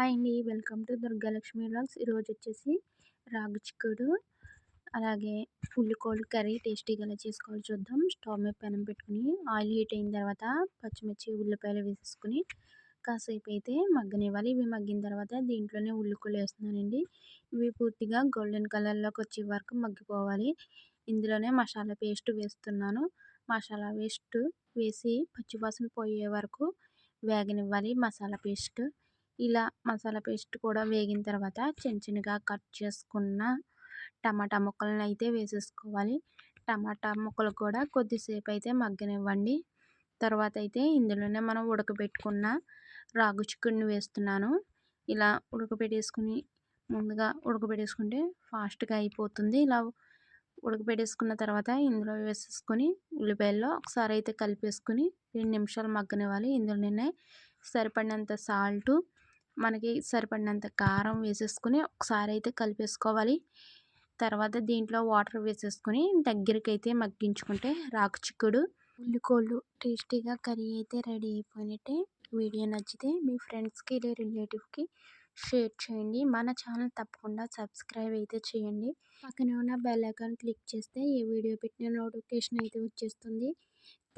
Hi అండి. Welcome to Durgalakshmi vlogs. ఈరోజు వచ్చేసి రాగి చిక్కుడు అలాగే ఉల్లికోళ్ళు కర్రీ టేస్టీగా ఎలా చేసుకోవాలో చూద్దాం. స్టవ్ మీద పెనం పెట్టుకుని ఆయిల్ హీట్ అయిన తర్వాత పచ్చిమిర్చి ఉల్లిపాయలు వేసేసుకుని కాసేపు అయితే మగ్గనివ్వాలి. ఇవి మగ్గిన తర్వాత దీంట్లోనే ఉల్లికూలు వేస్తున్నానండి. ఇవి పూర్తిగా గోల్డెన్ కలర్లోకి వచ్చే వరకు మగ్గిపోవాలి. ఇందులోనే మసాలా పేస్ట్ వేస్తున్నాను. మసాలా పేస్ట్ వేసి పచ్చివాసన పోయే వరకు వేగనివ్వాలి మసాలా పేస్ట్. ఇలా మసాలా పేస్ట్ కూడా వేగిన తర్వాత చిన్న చిన్నగా కట్ చేసుకున్న టమాటా ముక్కలను అయితే వేసేసుకోవాలి. టమాటా ముక్కలు కూడా కొద్దిసేపు అయితే మగ్గనివ్వండి. తర్వాత అయితే ఇందులోనే మనం ఉడకబెట్టుకున్న రాగు చిక్కుడిని వేస్తున్నాను. ఇలా ఉడకబెట్టేసుకుని ముందుగా ఉడకబెట్టేసుకుంటే ఫాస్ట్గా అయిపోతుంది. ఇలా ఉడకబెట్టేసుకున్న తర్వాత ఇందులో వేసేసుకొని ఉల్లిపాయల్లో ఒకసారి అయితే కలిపేసుకుని రెండు నిమిషాలు మగ్గనివ్వాలి. ఇందులోనే సరిపడినంత సాల్టు మనకి సరిపడినంత కారం వేసేసుకుని ఒకసారి అయితే కలిపేసుకోవాలి. తర్వాత దీంట్లో వాటర్ వేసేసుకుని దగ్గరికి అయితే మగ్గించుకుంటే రాకు చిక్కుడు ఉల్లికోళ్ళు టేస్టీగా కర్రీ అయితే రెడీ అయిపోయినట్టే. వీడియో నచ్చితే మీ ఫ్రెండ్స్కి లేదా రిలేటివ్కి షేర్ చేయండి. మన ఛానల్ తప్పకుండా సబ్స్క్రైబ్ అయితే చేయండి. పక్కనే ఉన్న బెల్ ఐకాన్ క్లిక్ చేస్తే ఏ వీడియో పెట్టిన నోటిఫికేషన్ అయితే వచ్చేస్తుంది.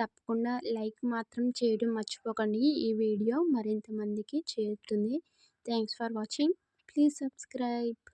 తప్పకుండా లైక్ మాత్రం చేయడం మర్చిపోకండి. ఈ వీడియో మరింత మందికి చేరుతుంది. Thanks for watching. Please subscribe.